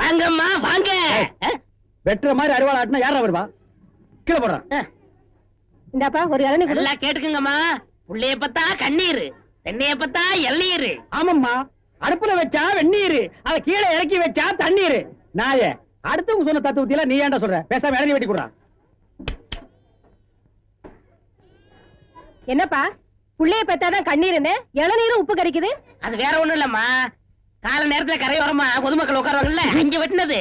வாங்கம்மா வாங்க. வெட்டுற மாதிரி அருவாள் ஆட்டினா யாரா வருவா? கீழே போடுறான் இந்தாப்பா ஒரு இளநீ கொடு. நல்லா கேட்டுக்குங்கம்மா. புள்ளைய பத்தா கண்ணீர் தென்னைய பத்தா இளநீர். ஆமாம்மா. அடுப்புல வச்சா வெந்நீர் அத கீழே இறக்கி வச்சா தண்ணீர். நாயே அடுத்தவங்க சொன்ன தத்துவத்தில நீ ஏன்டா சொல்ற? பேசாம இளநீ வெட்டி கொடுறா. என்னப்பா? புள்ளைய பெத்தாதான் கண்ணீருன்னு? இளநீரும் உப்பு கறிக்குது அது வேற ஒண்ணும் இல்லம்மா. கால நேரத்துல கரையோரமா பொதுமக்கள் உட்காருவாங்கல்ல அங்க வெட்டினது?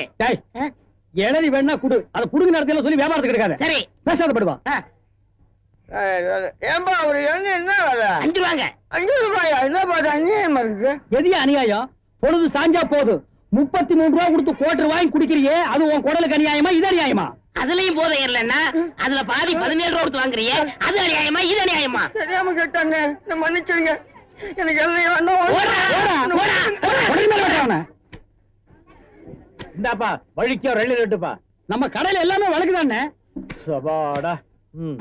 இளநீ வேணா குடு. அத புடுங்க நேரத்துல சொல்லி வியாபாரத்துக்கு எடுக்காத. சரி. பேசாத படுவா. ஆ, ஏன்பா ஒரு எண்ணெய் என்ன வேலை? அஞ்சு ரூபாங்க. அஞ்சு ரூபாயா? என்ன பாத்து அநியாயமா இருக்கு? எதிய அநியாயம்? பொழுது சாஞ்சா போதும் முப்பத்தி மூணு ரூபா கொடுத்து கோட்டர் வாங்கி குடிக்கிறியே அது உன் குடலுக்கு அநியாயமா இது அநியாயமா? அதுலயும் போதை ஏறலன்னா அதுல பாதி பதினேழு ரூபா கொடுத்து வாங்குறியே அது அநியாயமா இது அநியாயமா? தெரியாம கேட்டாங்க. மன்னிச்சிருங்க எனக்கு எண்ணெய் வேண்டாம். இந்தாப்பா வழிக்கோ ரெள்ளி ரெட்டுப்பா நம்ம கடையில எல்லாமே வழக்குதானே? சபாடா ம்.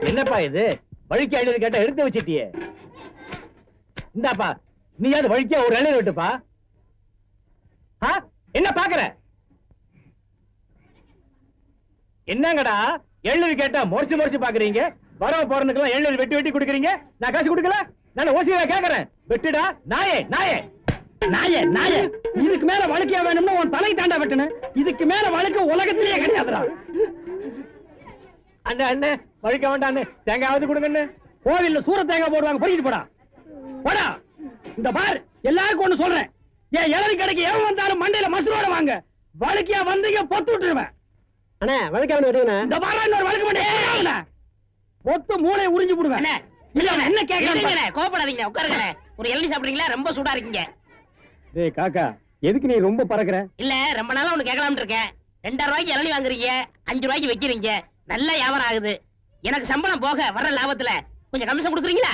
என்னப்பா இது? வழிக்கு அள்ளி கேட்டா எடுத்து வச்சிட்டியே. இந்தாப்பா நீயாவது வழிக்க ஒரு இளநீர் விட்டுப்பா? என்ன பாக்குற? என்னங்கடா? எழுநூறு கேட்டா முறைச்சு முறைச்சு பாக்குறீங்க. வரவ போறதுக்கெல்லாம் எழுநூறு வெட்டி வெட்டி குடுக்குறீங்க. நான் காசு கொடுக்கல? நான் ஓசியா கேக்குறேன். வெட்டுடா. நாயே நாயே. நாயே நாயே. இதுக்கு மேல வழக்கியா வேணும்னு உன் தலை தாண்டா வெட்டுன இதுக்கு மேல வழக்கு உலகத்திலேயே கிடையாதுடா. அண்ணே அண்ணே வழுக்க வேண்டாம் அண்ணே. தேங்காவது கொடுங்கண்ணே. கோவில்ல சூர தேங்காய் போடுவாங்க. பொறிக்கிட்டு போடா. போடா. இந்த பார் எல்லாருக்கும் ஒண்ணு சொல்றேன். என் இளநீ கடைக்கு எவன் வந்தாலும் மண்டையில மசுரோட வாங்க. வழுக்கியா வந்தீங்க பொத்து விட்டுருவேன். அண்ணே வழக்காவன வெட்டுங்கண்ணே இந்த பாரா இன்னொரு வழக்கு பண்ணி பொத்து மூளை உறிஞ்சு போடுவேன். அண்ணே, இல்ல என்ன கேக்குறான் இல்லைங்கண்ணே, கோவப்படாதீங்க உட்காருங்க ஒரு இளநீ சாப்பிடுறீங்களா? ரொம்ப சூடா இருக்கீங்க. டேய் காக்கா எதுக்கு நீ ரொம்ப பறக்குற? இல்ல ரொம்ப நாளா ஒண்ணு கேட்கலாம்னு இருக்கேன். ரெண்டாயிரம் ரூபாய்க்கு இளநீ வாங்குறீங்க அஞ்சு ரூபாய்க்கு வைக்கிறீங்க. நல்ல வியாபாரம் ஆகுது. எனக்கு சம்பளம் போக வர்ற லாபத்துல கொஞ்சம் கமிஷன் கொடுக்குறீங்களா?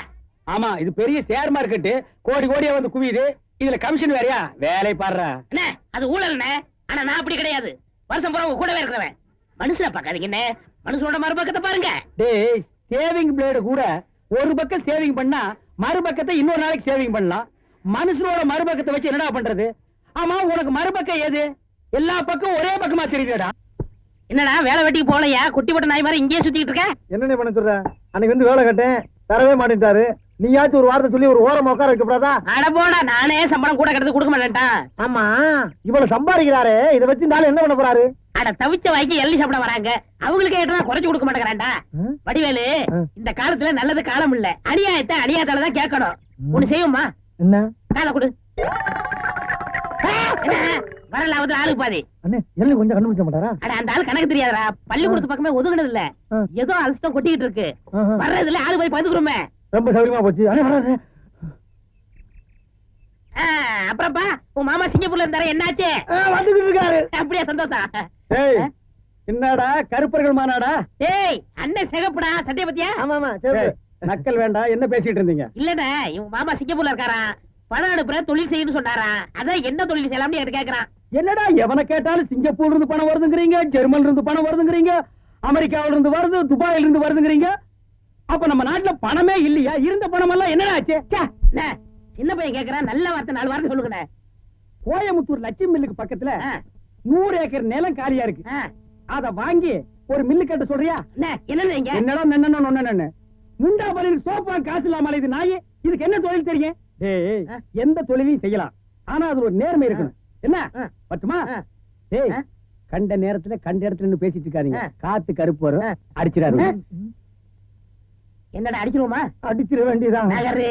ஆமா இது பெரிய ஷேர் மார்க்கெட் கோடி கோடியா வந்து குவியுது. இதுல கமிஷன் வேறயா? வேலை பாடுறா. அண்ணே அது ஊழல்ண்ணே ஆனா நான் அப்படி கிடையாது. வருஷம் பூரா கூடவே இருக்கிறவன். மனுஷனை பார்க்காதீங்க என்ன? மனுஷனோட மறுபக்கத்தை பாருங்க. டேய் சேவிங் பிளேடு கூட ஒரு பக்கம் சேவிங் பண்ணா மறுபக்கத்தை இன்னொரு நாளைக்கு சேவிங் பண்ணலாம். மனுஷனோட மறுபக்கத்தை வச்சு என்னடா பண்றது? ஆமா உனக்கு மறுபக்கம் ஏது? எல்லா பக்கம் ஒரே பக்கமா தெரியுதுடா. என்னடா வேலை வெட்டிக்கு போகலையா? குட்டி போட்ட நாய் மாதிரி இங்கேயே சுத்திட்டு இருக்க? என்னண்ணே பண்ண சொல்ற? அன்னைக்கு வந்து வேலை கட்டேன் தரவே மாட்டேன்ட்டாரு. நீயாச்சும் ஒரு வார்த்தை சொல்லி ஒரு ஓரமா உட்கார வைக்கப்படாதா? அட போடா நானே சம்பளம் கூட கிடந்து கொடுக்க மாட்டேன்ட்டான் ஆமா இவ்வளவு சம்பாதிக்கிறாரு இத வச்சு ஆளு என்ன பண்ண போறாரு? அட தவிச்ச வாய்க்கு எள்ளி சாப்பிட வராங்க. அவங்களுக்கு ஏற்றா குறைச்சு கொடுக்க மாட்டேங்கிறான்டா. ம்? வடிவேலு. இந்த காலத்துல நல்லது காலம் இல்ல. அநியாயத்தை அநியாயத்தால தான் கேட்கணும். ஒண்ணு செய்வோமா என்ன? காலை கொடு. என்ன? வர லாபத்துல ஆளுக்கு பாதி. அண்ணே எல்லாம் கொஞ்சம் கண்டுபிடிச்ச மாட்டாரா? அட அந்த ஆள் கணக்கு தெரியாதடா. பள்ளிக்கூடத்து பக்கமே ஒதுங்கினது இல்ல. ஏதோ அலசிட்டம் கொட்டிக்கிட்டு இருக்கு. வர்றதுல ஆளு போய் பதுக்குறோமே ரொம்ப சௌரியமா போச்சு. அப்புறம்ப்பா உன் மாமா சிங்கப்பூர்ல இருந்தாரு என்னாச்சு? வந்துகிட்டு இருக்காரு. அப்படியே சந்தோஷம். டேய் என்னடா கருப்பர்கள் மாநாடா? டேய் அண்ணன் சிகப்புடா சட்டைய பத்தியா? ஆமா ஆமா நக்கல் வேண்டாம் என்ன பேசிட்டு இருந்தீங்க? இல்லடா இவன் மாமா சிங்கப்பூர்ல இருக்காராம் பணம் அனுப்புற தொழில் செய்யணும்னு சொன்னாராம் அதான் என்ன தொழில் செய்யலாம்னு என்கிட்ட கேக்குறான். என்னடா எவனை கேட்டாலும் சிங்கப்பூர்ல இருந்து பணம் வருதுங்கிறீங்க ஜெர்மன்ல இருந்து பணம் வருதுங்கிறீங்க அமெரிக்காவில இருந்து வருது துபாயில இருந்து வருதுங்கிறீங்க? அப்ப நம்ம நாட்டுல பணமே இல்லையா? இருந்த பணம் எல்லாம் என்னடா ஆச்சு? ச்சே, அண்ணே, சின்ன பையன் கேக்குறான் நல்ல வார்த்தை நாலு வார்த்தை சொல்லுங்கண்ணே. கோயமுத்தூர் லட்சுமி மில்லுக்கு பக்கத்துல நூறு ஏக்கர் நிலம் காலியா இருக்கு. அத வாங்கி ஒரு மில்லு கட்ட சொல்றியா? இங்க என்னடா நன்னன்னு நொன்னன்னு முண்டா பலின் சோப்பா காசு இல்லாம இது நாயே. இதுக்கு என்ன தொழில் தெரியும்? எந்த தொழிலையும் செய்யலாம். ஆனா அது ஒரு நேர்மை இருக்கணும். என்ன. பட்டுமா. ஏய். கண்ட நேரத்துல கண்ட இடத்துல நின்னு பேசிட்டு இருக்காதீங்க. காத்து கருப்பு வரும். அடிச்சிடாரு. என்னடா அடிச்சிருவோமா? அடிச்சிட வேண்டியதான் நகரு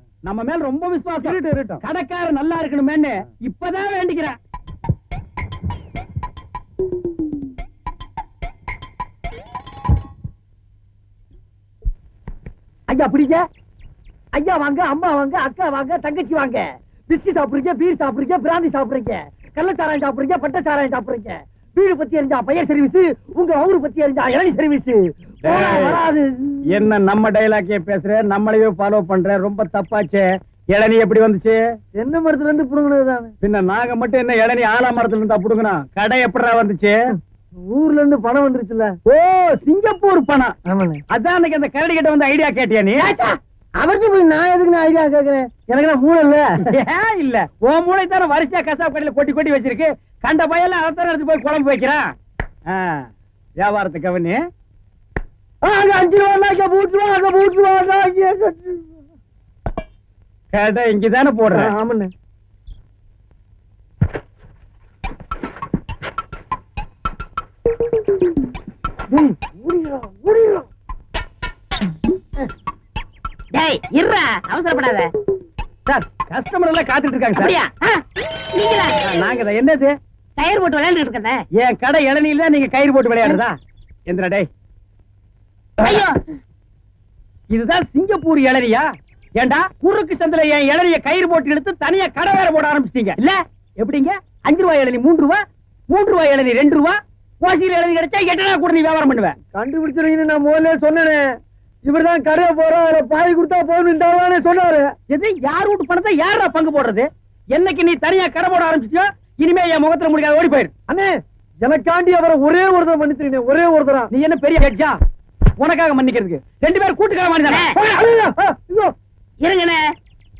நம்ம மேல ரொம்ப விசுவாசம். இருக்கட்டும், இருக்கட்டும். கடைக்காரர் நல்லா இருக்கணுமேன்னு இப்பதான் வேண்டிக்கிறேன். ஐயா பிடிங்க. ஐயா வாங்க அம்மா வாங்க அக்கா வாங்க தங்கச்சி வாங்க. பிஸ்கி சாப்பிடுறீங்க பீர் சாப்பிடுறீங்க பிராந்தி சாப்பிடுறீங்க. கள்ளச்சாராயம் சாப்பிடுறீங்க பட்ட சாராயம் சாப்பிடுறீங்க. வீடு பத்தி எரிஞ்சா பையன் சர்வீஸ் உங்க ஊரு பத்தி எரிஞ்சா இளநி சர்வீஸ் என்ன நம்ம டைலாக்கே பேசுற? நம்மளையே ஃபாலோ பண்ற? ரொம்ப தப்பாச்சே. இளநீ எப்படி வந்துச்சு? என்ன மரத்துல இருந்து புடுங்கினது தானே. பின்ன நாங்க மட்டும் என்ன இளநீ ஆலா மரத்துல இருந்தா புடுங்கணும் கடை எப்படிடா வந்துச்சு? ஊர்ல இருந்து பணம் வந்துருச்சுல ஓ சிங்கப்பூர் பணம். அதான் அன்னைக்கு அந்த கரடி கிட்ட வந்து ஐடியா கேட்டியா நீ? அவருக்கு போய் நான் எதுக்கு நான் ஐடியா கேக்குறேன்? எனக்கு நான் மூளை இல்ல. ஏன் இல்ல. உன் மூளை தானே வரிசையா கசாப் கடையில கொட்டி கொட்டி வச்சிருக்கு. கண்ட பையெல்லாம் அதான் எடுத்து போய் குழம்பு வைக்கிறான். வியாபாரத்துக்கு அவனி அஞ்சு ரூபா அங்க மூட்டு ரூபா அங்க மூட்டு ரூபா அங்க கட்டு. கடை இங்கதானே போடுறேன். ஆமாண்ணே. டேய், இருடா அவசரப்படாத. சார் கஸ்டமர் எல்லாம் காத்துட்டு இருக்காங்க சார். நீங்களா? நாங்க என்னது? டயர் போட்டு விளையாண்டு இருக்கேன் என் கடை இளநில நீங்க கயிறு போட்டு விளையாடுறதா? எந்திரா டேய். ஐயோ. இதுதான் சிங்கப்பூர் இளநியா? ஏண்டா? குறுக்கு சந்தில என் இளநிய கயிறு போட்டு இழுத்து தனியா கடை வேற போட ஆரம்பிச்சிட்டீங்க. இல்ல எப்படிங்க? அஞ்சு ரூபாய் இளநி மூன்று ரூபா மூன்று ரூபாய் இளநி ரெண்டு ரூபா ஓசியில் இளநி கிடைச்சா எட்டனா கூட நீ வியாபாரம் பண்ணுவேன் கண்டுபிடிச்சிருவீங்கன்னு நான் முதல்ல சொன்னேனே. இவர்தான் கடையை போறோம் அதுல பாய் கொடுத்தா போகணும் சொன்னாரு. எது யார் வீட்டு பணத்தை யாரா பங்கு போடுறது? என்னைக்கு நீ தனியா கடை போட ஆரம்பிச்சியோ இனிமே என் முகத்துல முடிக்காத ஓடி போயிரு அண்ணே எனக்காண்டி அவரை ஒரே ஒரு தடவை மன்னிச்சிருக்கேன் ஒரே ஒரு தடவை நீ என்ன பெரிய ஹெட்ஜா உனக்காக மன்னிக்கிறதுக்கு. ரெண்டு பேரும் கூட்டுக்கார மாதிரி. இருங்கண்ணே.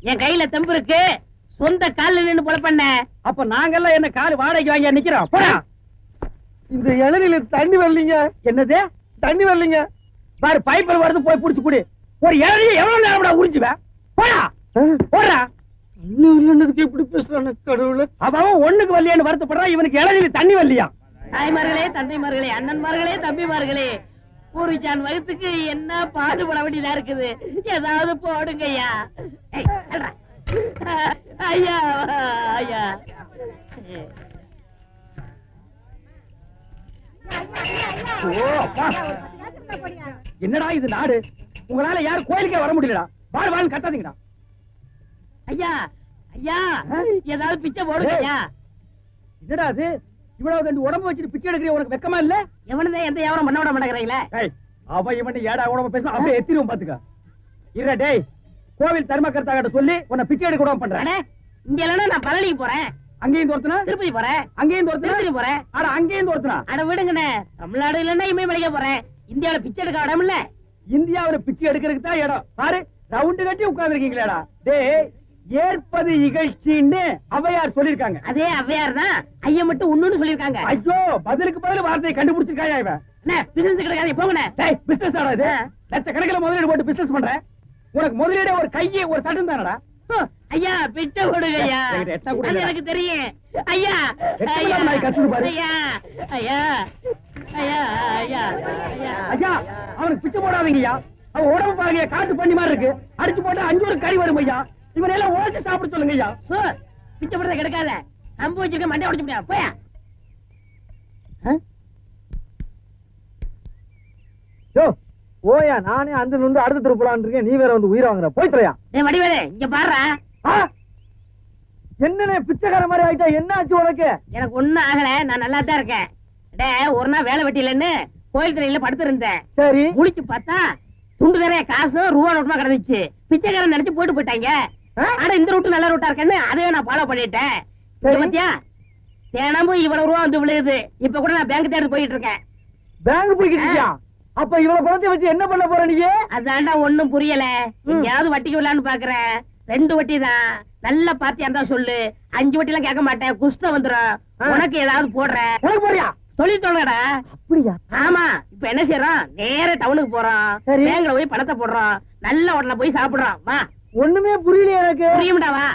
என் கையில தெம்பு இருக்கு. சொந்த கால்ல நின்னு பொழப்பண்ண அப்ப நாங்கெல்லாம் என்ன கால் வாடகைக்கு வாங்கி நிக்கிறோம் போடா. இந்த இளநில தண்ணி வரலீங்க. என்னது? தண்ணி வரலீங்க. பாரு பைப்பில் வருது போய் புடிச்சு குடி. ஒரு இளநிய எவ்வளவு நேரம் உறிஞ்சுவேன் போடா. போடுறா. தண்ணி வரலன்னதுக்கு எப்படி பேசுறானே கடவுளே. அவன் ஒண்ணுக்கு வரலையான்னு வருத்தப்படுறான் இவனுக்கு இளநில தண்ணி வரலையா? தாய்மார்களே தந்தைமார்களே அண்ணன்மார்களே தம்பிமார்களே. பூரிச்சான் வகுத்துக்கு என்ன பாடுபட வேண்டியதா இருக்குது? ஏதாவது சொல்றா. ஐயா ஐயா. அப்பா. என்னடா இது நாடு? உங்களால யாரும் கோயிலுக்கே வர முடியலடா. வாழ் வாழ் கட்டாதீங்கடா ஐயா ஐயா. ஏதாவது பிச்சை போடுங்க ஐயா என்னடா அது? இவ்வளவு ரெண்டு உடம்பு வச்சுட்டு பிச்சை எடுக்கிற உனக்கு வெக்கமா இல்ல? எவனதான் எந்த வியாபாரம் பண்ண விட மாட்டேங்கிறீங்களே? அவன் இவன் ஏடா உடம்பு பேசினா அப்படியே எத்திரும் பாத்துக்க. இருடா டேய் கோவில் தர்மகர்த்தா சொல்லி உன்னை பிச்சை எடுக்க விடாம பண்றேன். இங்க இல்லைன்னா நான் பழனிக்கு போறேன். அங்கேயும் தோர்த்தனா? திருப்பதி போறேன். அங்கேயும் தோர்த்தனா? திருப்பதி போறேன். ஆனா அங்கேயும் தோர்த்தனா? அட விடுங்கண்ணே. தமிழ்நாடு இல்லைன்னா இமயமலைக்க போறேன். இந்தியாவுல பிச்சை எடுக்க இடம் இல்ல. இந்தியாவுல பிச்சை எடுக்கிறதுக்கு தான் இடம். பாரு ரவுண்டு கட்டி உட்கார்ந்து இருக்கீங்களேடா டேய் ஏற்பது இகழ்ச்சின்னு அவையார் சொல்லிருக்காங்க அதே அவ்வையார் தான் ஐயா மட்டும் ஒண்ணுன்னு சொல்லிருக்காங்க ஐயோ பதிலுக்கு பதில் வார்த்தையை கண்டுபிடிச்சிருக்காயா இவன்? பிசினஸ் கிடைக்காது போங்கண்ணே. டேய் பிசினஸ் ஆடா இது? ஆ. லட்சக்கணக்கில் முதலீடு போட்டு பிசினஸ் பண்ற? உனக்கு முதலீடே ஒரு கையே ஒரு தட்டும் தானடா? ஐயா பிச்சை கொடுங்க ஐயா எனக்கு தெரியும். ஐயா ஐயா. ஐயா ஐயா ஐயா ஐயா ஐயா. ஐயா அவனுக்கு பிச்சை போடாதீங்கய்யா. அவன் உடம்பு பாருங்க காட்டு பண்ணி மாதிரி இருக்கு. அடிச்சு போட்டா அஞ்சு ஒரு கறி வரும் ஐயா. இவனை எல்லாம் உழைச்சு சாப்பிட சொல்லுங்க ஐயா சோ பிச்சை போடுறத கிடைக்காத. கம்பு வச்சிருக்க மண்டை உடைச்சு முடியாது போயா. யோ ஓயா நானே அந்த வந்து அடுத்த திருப்பலான் இருக்கேன். நீ வேற வந்து உயிர் வாங்குற. போய் தொலையா. ஏய் வடிவேலு இங்க பாருடா. என்னனே பிச்சைக்கார மாதிரி ஆயிட்டா? என்ன ஆச்சு உனக்கு? எனக்கு ஒண்ணும் ஆகல. நான் நல்லா தான் இருக்கேன். டே ஒரு நாள் வேலை வெட்டிலன்னு கோயில் திரையில படுத்து இருந்தேன். சரி. முழிச்சு பார்த்தா துண்டு நிறைய காசும் ரூபா நோட்டுமா கிடந்துச்சு. பிச்சைக்காரன் நினைச்சு போட்டு போயிட்டாங்க? ஆனா இந்த ரூட்டு நல்ல ரூட்டா இருக்கேன்னு அதையே நான் ஃபாலோ பண்ணிட்டேன். பாத்தியா? தினமும் இவ்வளவு ரூபா வந்து விழுகுது. இப்ப கூட நான் பேங்க் தேடி போயிட்டு இருக்கேன். பேங்க் போய்க்கிட்டியா அப்ப இவ்வளவு பணத்தை வச்சு என்ன பண்ண போற நீ? அதான்டா ஒண்ணும் புரியல. எங்கேயாவது வட்டிக்கு விடலான்னு பாக்குறேன். ரெண்டு வட்டி தான். நல்ல பாத்தியா இருந்தா சொல்லு. அஞ்சு வட்டி எல்லாம் கேட்க மாட்டேன். குஷ்டம் வந்துரும். ஆ. உனக்கு ஏதாவது போடுறேன் உனக்கு போறியா தொழில் தொடங்கடா அப்படியா? ஆமா. இப்ப என்ன செய்யறோம் நேர டவுனுக்கு போறோம். பேங்க்ல போய் பணத்தை போடுறோம் நல்ல ஹோட்டல்ல போய் சாப்பிடுறோம் வா. ஒண்ணுமே புரியல எனக்கு. புரியும்டா வா.